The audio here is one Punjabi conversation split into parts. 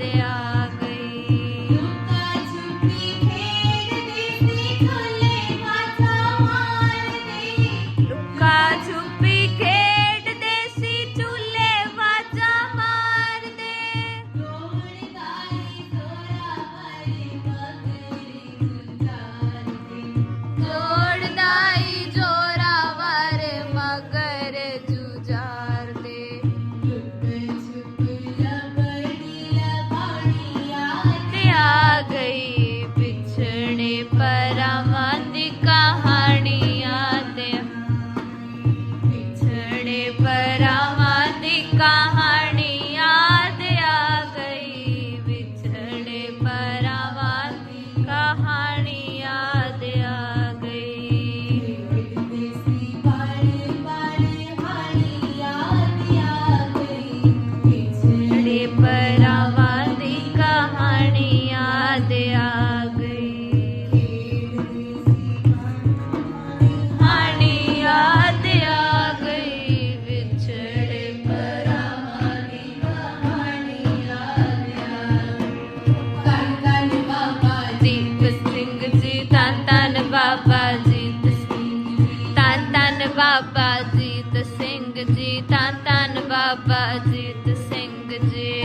দেয়া ਜੀਤ ਸਿੰਘ ਜੀ।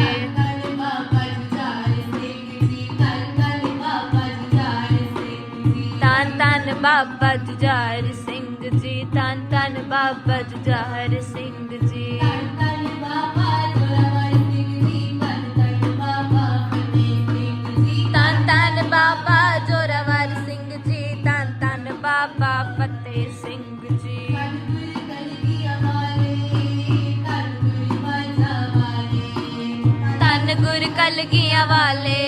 ਧੰਨ ਧੰਨ ਬਾਬਾ ਜੁਝਾਰ ਸਿੰਘ ਜੀ, ਧੰਨ ਧੰਨ ਬਾਬਾ ਜੁਝਾਰ ਸਿੰਘ ਜੀ। ਕਲਗੀਆਂ ਵਾਲੇ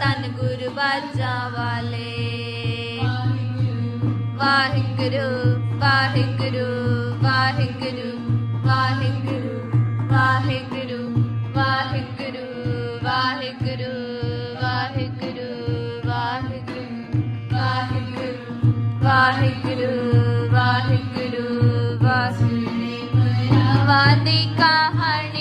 ਧੰਨ ਗੁਰ ਬਾਜਾਂ ਵਾਲੇ ਵਾਹਿਗੁਰੂ ਵਾਹਿਗੁਰੂ ਵਾਹਿਗੁਰੂ ਵਾਹਿਗੁਰੂ ਵਾਹਿਗੁਰੂ ਵਾਹਿਗੁਰੂ ਵਾਹਿਗੁਰੂ ਵਾਹਿਗੁਰੂ ਵਾਹਿਗੁਰੂ ਵਾਹਿਗੁਰੂ ਵਾਹਿਗੁਰੂ ਵਾਹਿਗੁਰੂ ਵਾਹਿਗੁਰੂ ਵਾਦੀ ਕਹਾਣੀ